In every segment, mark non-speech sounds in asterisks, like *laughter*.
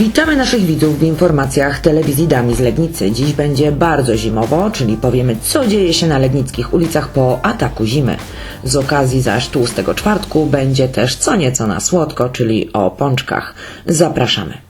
Witamy naszych widzów w informacjach telewizji Dami z Legnicy. Dziś będzie bardzo zimowo, czyli powiemy co dzieje się na legnickich ulicach po ataku zimy. Z okazji zaś tłustego czwartku będzie też co nieco na słodko, czyli o pączkach. Zapraszamy.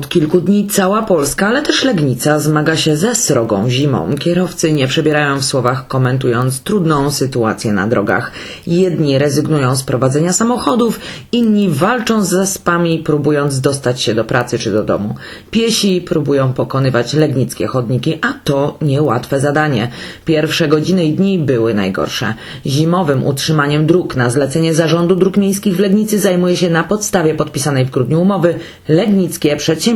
Od kilku dni cała Polska, ale też Legnica zmaga się ze srogą zimą. Kierowcy nie przebierają w słowach komentując trudną sytuację na drogach. Jedni rezygnują z prowadzenia samochodów, inni walczą z zaspami, próbując dostać się do pracy czy do domu. Piesi próbują pokonywać legnickie chodniki, a to niełatwe zadanie. Pierwsze godziny i dni były najgorsze. Zimowym utrzymaniem dróg na zlecenie Zarządu Dróg Miejskich w Legnicy zajmuje się na podstawie podpisanej w grudniu umowy Legnickie Przedsiębiorstwo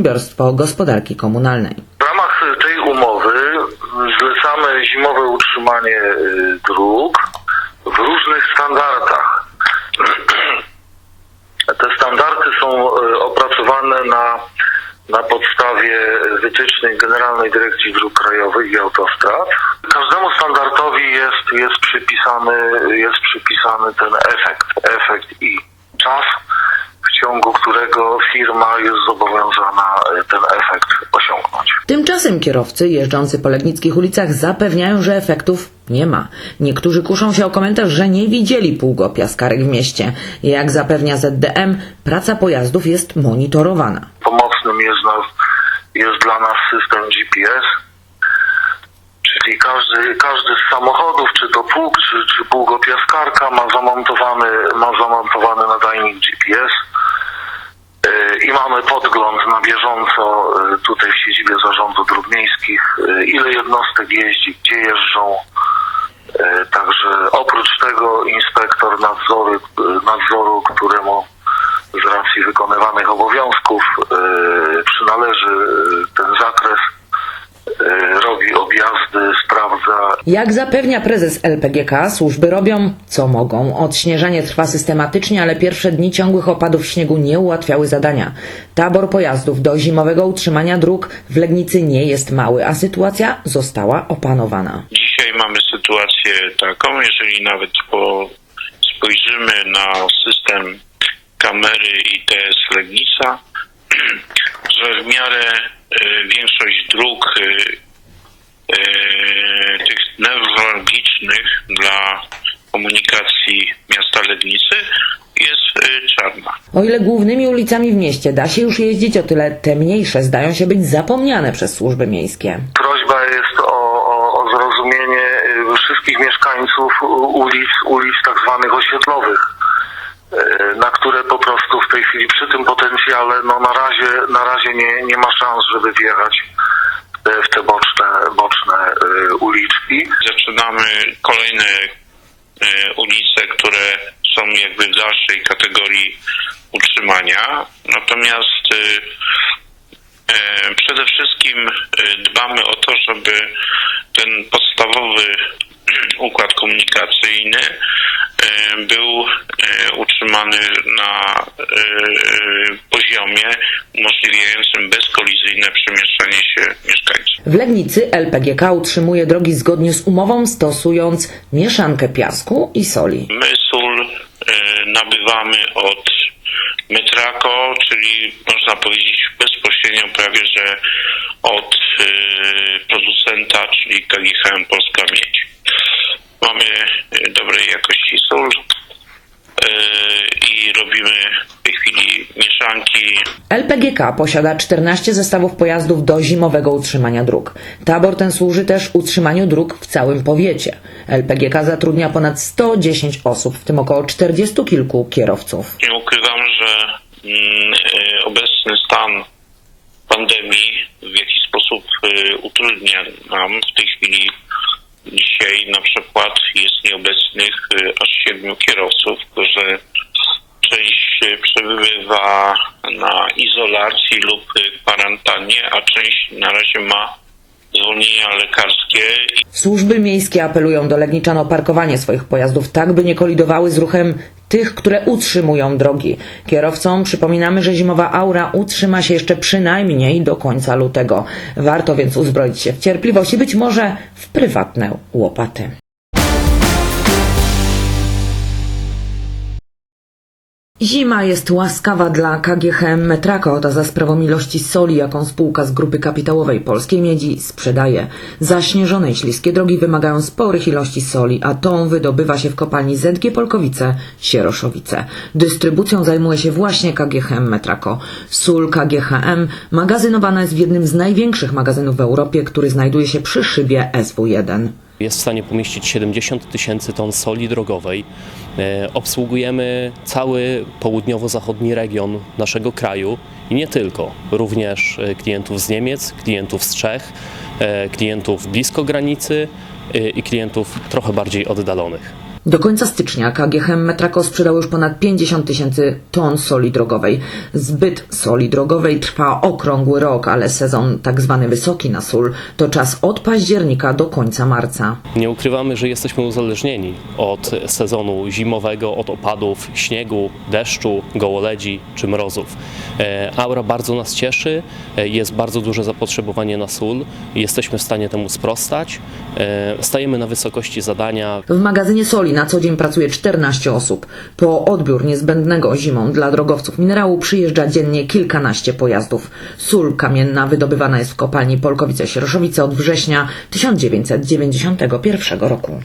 Gospodarki Komunalnej. W ramach tej umowy zlecamy zimowe utrzymanie y, dróg w różnych standardach. *clears throat* Te standardy są y, opracowane na, na podstawie wytycznych Generalnej Dyrekcji Dróg Krajowych i Autostrad. Każdemu standardowi jest, jest, przypisany, jest przypisany ten efekt, efekt i czas, ciągu którego firma jest zobowiązana y, ten efekt osiągnąć. Tymczasem kierowcy jeżdżący po legnickich ulicach zapewniają, że efektów nie ma. Niektórzy kuszą się o komentarz, że nie widzieli piaskarek w mieście. Jak zapewnia ZDM, praca pojazdów jest monitorowana. Pomocnym jest, nas, jest dla nas system GPS, czyli każdy, każdy z samochodów, czy to pług, czy, czy ma zamontowany, ma zamontowany nadajnik GPS yy, i mamy podgląd na bieżąco yy, tutaj w siedzibie Zarządu Dróg Miejskich, yy, ile jednostek jeździ, gdzie jeżdżą. Yy, Także oprócz tego inspektor nadzoru, nadzoru któremu z racji wykonywanych obowiązków przynależy ten zakres, robi objazdy, sprawdza Jak zapewnia prezes LPGK, służby robią co mogą. Odśnieżanie trwa systematycznie, ale pierwsze dni ciągłych opadów śniegu nie ułatwiały zadania. Tabor pojazdów do zimowego utrzymania dróg w Legnicy nie jest mały, a sytuacja została opanowana. Dzisiaj mamy sytuację taką, jeżeli nawet po, spojrzymy na system kamery ITS Legnica, *clears throat* że w miarę większość dróg y, y, tych newralgicznych dla komunikacji miasta Legnicy jest y, czarna. O ile głównymi ulicami w mieście da się już jeździć, o tyle te mniejsze zdają się być zapomniane przez służby miejskie. prośba jest o, o, o zrozumienie y, wszystkich mieszkańców ulic, ulic tak zwanych osiedlowych, y, na które po prostu w tej chwili przy tym potencjale no na razie, na razie nie, nie ma szans, żeby wjechać w te, w te boczne, boczne y, uliczki. zaczynamy kolejne e, ulice, które są jakby w dalszej kategorii utrzymania. Natomiast e, e, przede wszystkim e, dbamy o to, żeby ten podstawowy *clears throat* układ komunikacyjny e, był e, utrzymany na e, poziomie umożliwiającym bezkolizyjne przemieszczanie się mieszkańców. W Legnicy LPGK utrzymuje drogi zgodnie z umową, stosując mieszankę piasku i soli. My sól nabywamy od Metrako, czyli można powiedzieć bezpośrednio prawie, że od producenta, czyli KGHM Polska Miedź. Mamy dobrej jakości sól y, i robimy w tej chwili mieszanki LPGK posiada 14 zestawów pojazdów do zimowego utrzymania dróg. Tabor ten służy też utrzymaniu dróg w całym powiecie. LPGK zatrudnia ponad 110 osób, w tym około 40 kilku kierowców. Nie ukrywam, że mm, y, obecny stan pandemii w jakiś sposób y, utrudnia nam w tej chwili. Dzisiaj na przykład jest nieobecnych y, aż siedmiu kierowców, którzy część y, przebywa na izolacji lub kwarantannie, a część na razie ma zwolnienia lekarskie Służby miejskie apelują do Legniczan o parkowanie swoich pojazdów tak, by nie kolidowały z ruchem tych, które utrzymują drogi. Kierowcom przypominamy, że zimowa aura utrzyma się jeszcze przynajmniej do końca lutego. Warto więc uzbroić się w cierpliwość i być może w prywatne łopaty. Zima jest łaskawa dla KGHM Metrako, to za sprawą ilości soli, jaką spółka z grupy kapitałowej Polskiej Miedzi sprzedaje. Zaśnieżone i śliskie drogi wymagają sporych ilości soli, a tą wydobywa się w kopalni ZG Polkowice, Sieroszowice. Dystrybucją zajmuje się właśnie KGHM Metrako. Sól KGHM magazynowana jest w jednym z największych magazynów w Europie, który znajduje się przy szybie SW1. Jest w stanie pomieścić 70 tysięcy ton soli drogowej. E, Obsługujemy cały południowo-zachodni region naszego kraju i nie tylko, również e, klientów z Niemiec, klientów z Czech, e, klientów blisko granicy i klientów trochę bardziej oddalonych. Do końca stycznia KGHM Metrako sprzedało już ponad 50 tysięcy ton soli drogowej. Zbyt soli drogowej trwa okrągły rok, ale sezon tak zwany wysoki na sól to czas od października do końca marca. Nie ukrywamy, że jesteśmy uzależnieni od sezonu zimowego, od opadów śniegu, deszczu, gołoledzi czy mrozów. E, Aura bardzo nas cieszy, e, jest bardzo duże zapotrzebowanie na sól, jesteśmy w stanie temu sprostać, e, stajemy na wysokości zadania, W magazynie soli na co dzień pracuje 14 osób. Po odbiór niezbędnego zimą dla drogowców minerału przyjeżdża dziennie kilkanaście pojazdów. Sól kamienna wydobywana jest w kopalni Polkowice-Sieroszowice od września 1991 roku.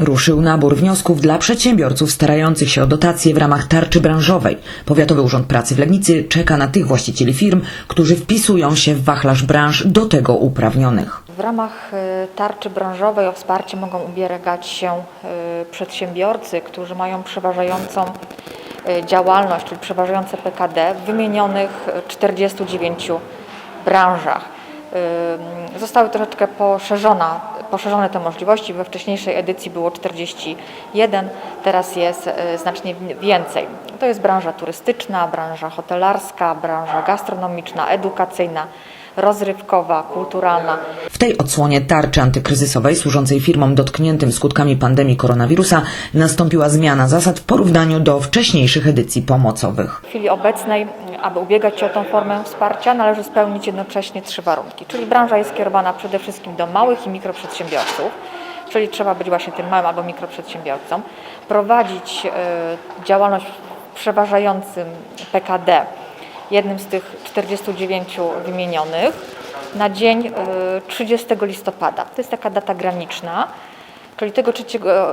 Ruszył nabór wniosków dla przedsiębiorców starających się o dotacje w ramach tarczy branżowej. Powiatowy Urząd Pracy w Legnicy czeka na tych właścicieli firm, którzy wpisują się w wachlarz branż do tego uprawnionych. W ramach e, tarczy branżowej o wsparcie mogą ubiegać się e, przedsiębiorcy, którzy mają przeważającą e, działalność, czyli przeważające PKD w wymienionych e, 49 branżach. Zostały troszeczkę poszerzona, poszerzone te możliwości. We wcześniejszej edycji było 41, teraz jest e, znacznie więcej. To jest branża turystyczna, branża hotelarska, branża gastronomiczna, edukacyjna, rozrywkowa, kulturalna. W tej odsłonie tarczy antykryzysowej służącej firmom dotkniętym skutkami pandemii koronawirusa nastąpiła zmiana zasad w porównaniu do wcześniejszych edycji pomocowych. W chwili obecnej, aby ubiegać się o tą formę wsparcia, należy spełnić jednocześnie trzy warunki. Czyli branża jest skierowana przede wszystkim do małych i mikroprzedsiębiorców, czyli trzeba być właśnie tym małym albo mikroprzedsiębiorcą, prowadzić e, działalność w przeważającym PKD, jednym z tych 49 wymienionych, na dzień e, 30 listopada. To jest taka data graniczna. Czyli tego 3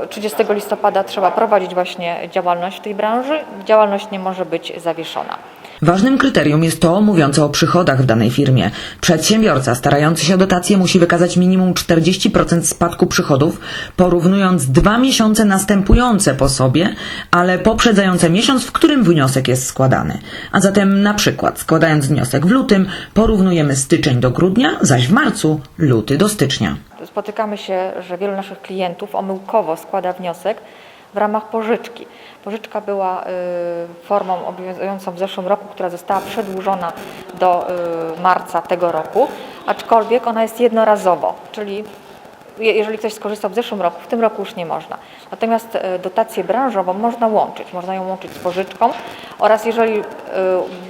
30 listopada trzeba prowadzić właśnie działalność w tej branży. Działalność nie może być zawieszona. Ważnym kryterium jest to mówiące o przychodach w danej firmie. Przedsiębiorca starający się o dotację musi wykazać minimum 40% spadku przychodów, porównując dwa miesiące następujące po sobie, ale poprzedzające miesiąc, w którym wniosek jest składany. A zatem na przykład składając wniosek w lutym, porównujemy styczeń do grudnia, zaś w marcu luty do stycznia. Spotykamy się, że wielu naszych klientów omyłkowo składa wniosek w ramach pożyczki. Pożyczka była y, formą obowiązującą w zeszłym roku, która została przedłużona do y, marca tego roku, aczkolwiek ona jest jednorazowo, czyli je- jeżeli ktoś skorzystał w zeszłym roku, w tym roku już nie można. Natomiast e, dotację branżową można łączyć, można ją łączyć z pożyczką oraz jeżeli,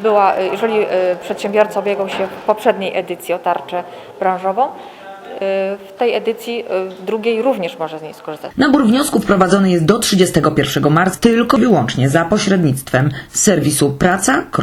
była, jeżeli przedsiębiorca ubiegał się w poprzedniej edycji o tarczę branżową, w tej edycji e, drugiej również może z niej skorzystać. Nabór wniosków prowadzony jest do 31 marca tylko wyłącznie za pośrednictwem serwisu praca.gov.pl.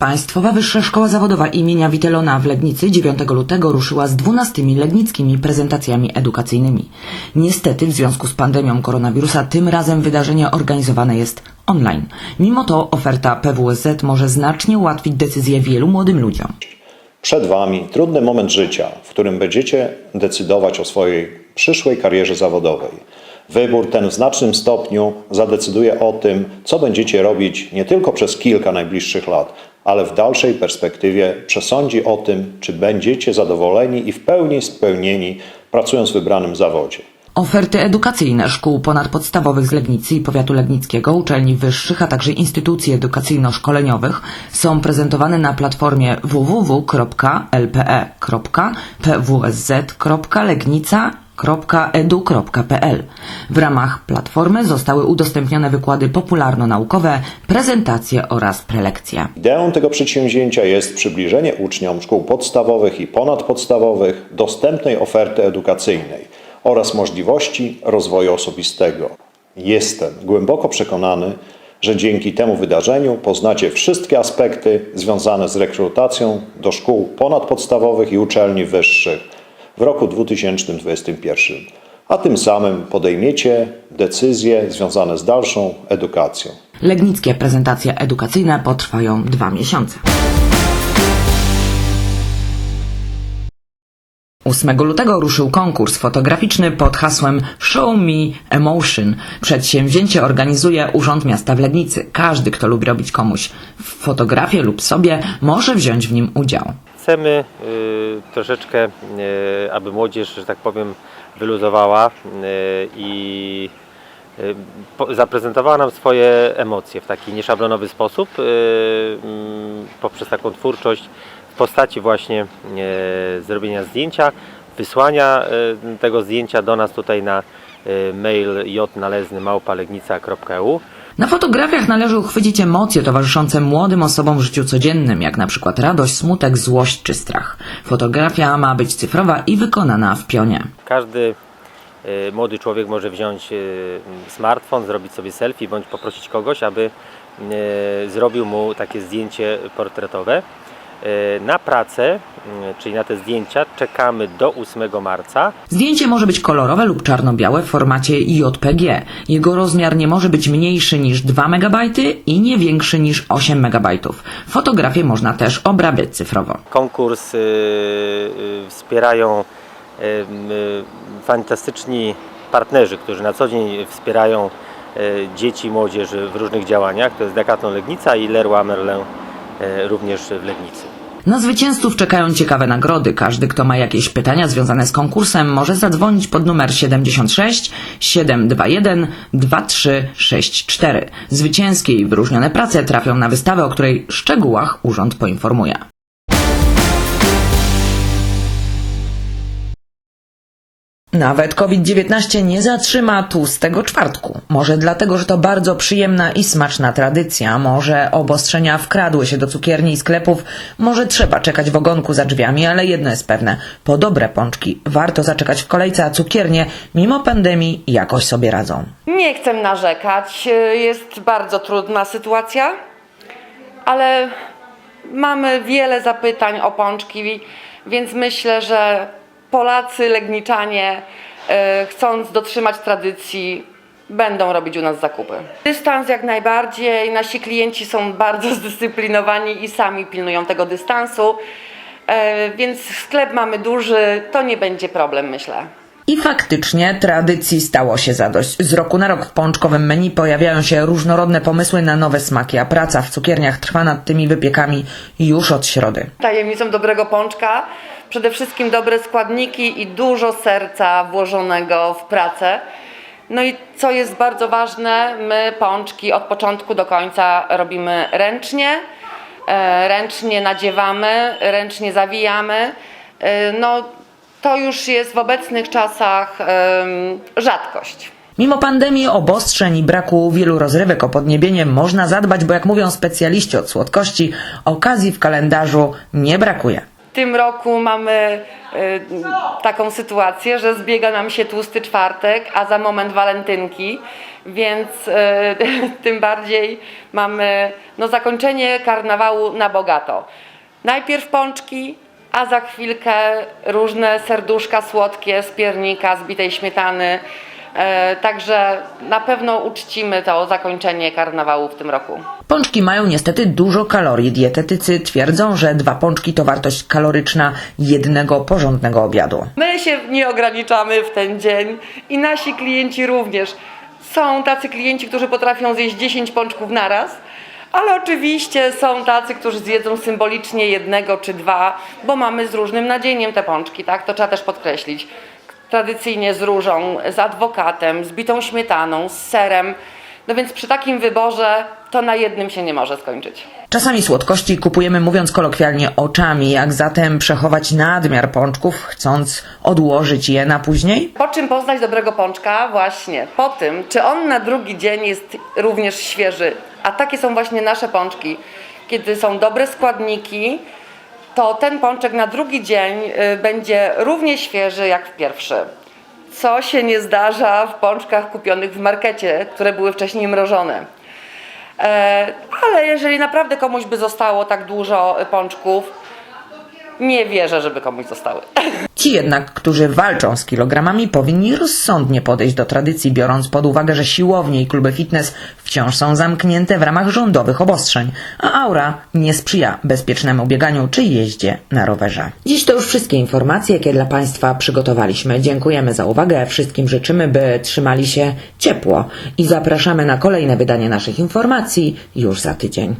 Państwowa Wyższa Szkoła Zawodowa imienia Witelona w Legnicy 9 lutego ruszyła z 12 legnickimi prezentacjami edukacyjnymi. Niestety w związku z pandemią koronawirusa tym razem wydarzenie organizowane jest online. Mimo to oferta PWSZ może znacznie ułatwić decyzję wielu młodym ludziom. Przed Wami trudny moment życia, w którym będziecie decydować o swojej przyszłej karierze zawodowej. Wybór ten w znacznym stopniu zadecyduje o tym, co będziecie robić nie tylko przez kilka najbliższych lat, ale w dalszej perspektywie przesądzi o tym, czy będziecie zadowoleni i w pełni spełnieni pracując w wybranym zawodzie. Oferty edukacyjne szkół ponadpodstawowych z Legnicy i powiatu legnickiego, uczelni wyższych, a także instytucji edukacyjno-szkoleniowych są prezentowane na platformie www.lpe.pwsz.legnica.pl www.edu.pl. W ramach platformy zostały udostępnione wykłady popularno-naukowe, prezentacje oraz prelekcje. Ideą tego przedsięwzięcia jest przybliżenie uczniom szkół podstawowych i ponadpodstawowych dostępnej oferty edukacyjnej oraz możliwości rozwoju osobistego. Jestem głęboko przekonany, że dzięki temu wydarzeniu poznacie wszystkie aspekty związane z rekrutacją do szkół ponadpodstawowych i uczelni wyższych w roku 2021, a tym samym podejmiecie decyzje związane z dalszą edukacją. Legnickie prezentacje edukacyjne potrwają dwa miesiące. 8 lutego ruszył konkurs fotograficzny pod hasłem Show Me Emotion. Przedsięwzięcie organizuje Urząd Miasta w Legnicy. Każdy, kto lubi robić komuś fotografię lub sobie, może wziąć w nim udział. Chcemy y, troszeczkę, y, aby młodzież, że tak powiem, wyluzowała y, i zaprezentowała nam swoje emocje w taki nieszablonowy sposób mm, poprzez taką twórczość w postaci właśnie zrobienia zdjęcia, wysłania tego zdjęcia do nas tutaj na mail jnalezny małpalegnica.eu Na fotografiach należy uchwycić emocje towarzyszące młodym osobom w życiu codziennym, jak na przykład radość, smutek, złość czy strach. Fotografia ma być cyfrowa i wykonana w pionie. Każdy y, młody człowiek może wziąć y, smartfon, zrobić sobie selfie bądź poprosić kogoś, aby y, zrobił mu takie zdjęcie portretowe. Y, Na pracę, y, czyli na te zdjęcia, czekamy do 8 marca. Zdjęcie może być kolorowe lub czarno-białe w formacie JPG. Jego rozmiar nie może być mniejszy niż 2 MB i nie większy niż 8 MB. Fotografię można też obrabiać cyfrowo. Konkurs y, wspierają fantastyczni partnerzy, którzy na co dzień wspierają dzieci i młodzież w różnych działaniach. To jest Decathlon Legnica i Leroy Merlin również w Legnicy. Na zwycięzców czekają ciekawe nagrody. Każdy, kto ma jakieś pytania związane z konkursem, może zadzwonić pod numer 76 721 2364. Zwycięskie i wyróżnione prace trafią na wystawę, o której szczegółach urząd poinformuje. Nawet COVID-19 nie zatrzyma tłustego czwartku. Może dlatego, że to bardzo przyjemna i smaczna tradycja. Może obostrzenia wkradły się do cukierni i sklepów. Może trzeba czekać w ogonku za drzwiami, ale jedno jest pewne. Po dobre pączki warto zaczekać w kolejce, a cukiernie mimo pandemii jakoś sobie radzą. Nie chcę narzekać. Jest bardzo trudna sytuacja, ale mamy wiele zapytań o pączki, więc myślę, że Polacy, Legniczanie, e, chcąc dotrzymać tradycji, będą robić u nas zakupy. Dystans jak najbardziej. Nasi klienci są bardzo *laughs* zdyscyplinowani i sami pilnują tego dystansu, e, więc sklep mamy duży, to nie będzie problem, myślę. I faktycznie tradycji stało się zadość. Z roku na rok w pączkowym menu pojawiają się różnorodne pomysły na nowe smaki, a praca w cukierniach trwa nad tymi wypiekami już od środy. Tajemnicą dobrego pączka przede wszystkim dobre składniki i dużo serca włożonego w pracę. No i co jest bardzo ważne, my pączki od początku do końca robimy ręcznie, e, ręcznie nadziewamy, ręcznie zawijamy. E, No to już jest w obecnych czasach rzadkość. Mimo pandemii, obostrzeń i braku wielu rozrywek o podniebienie można zadbać, bo jak mówią specjaliści od słodkości, okazji w kalendarzu nie brakuje. W tym roku mamy y, taką sytuację, że zbiega nam się tłusty czwartek, a za moment walentynki, więc y, *laughs* tym bardziej mamy no, zakończenie karnawału na bogato. Najpierw pączki, a za chwilkę różne serduszka słodkie z piernika, z bitej śmietany. E, Także na pewno uczcimy to zakończenie karnawału w tym roku. Pączki mają niestety dużo kalorii. Dietetycy twierdzą, że dwa pączki to wartość kaloryczna jednego porządnego obiadu. My się nie ograniczamy w ten dzień i nasi klienci również. Są tacy klienci, którzy potrafią zjeść 10 pączków naraz, ale oczywiście są tacy, którzy zjedzą symbolicznie jednego czy dwa, bo mamy z różnym nadzieniem te pączki, tak? To trzeba też podkreślić. Tradycyjnie z różą, z adwokatem, z bitą śmietaną, z serem. No więc przy takim wyborze to na jednym się nie może skończyć. Czasami słodkości kupujemy, mówiąc kolokwialnie, oczami. Jak zatem przechować nadmiar pączków, chcąc odłożyć je na później? Po czym poznać dobrego pączka? Właśnie po tym, czy on na drugi dzień jest również świeży. A takie są właśnie nasze pączki. Kiedy są dobre składniki, to ten pączek na drugi dzień y, będzie równie świeży jak w pierwszy. Co się nie zdarza w pączkach kupionych w markecie, które były wcześniej mrożone. E, ale jeżeli naprawdę komuś by zostało tak dużo y, pączków, nie wierzę, żeby komuś zostały. *laughs* Ci jednak, którzy walczą z kilogramami, powinni rozsądnie podejść do tradycji, biorąc pod uwagę, że siłownie i kluby fitness wciąż są zamknięte w ramach rządowych obostrzeń, a aura nie sprzyja bezpiecznemu bieganiu czy jeździe na rowerze. Dziś to już wszystkie informacje, jakie dla Państwa przygotowaliśmy. Dziękujemy za uwagę, wszystkim życzymy, by trzymali się ciepło i zapraszamy na kolejne wydanie naszych informacji już za tydzień.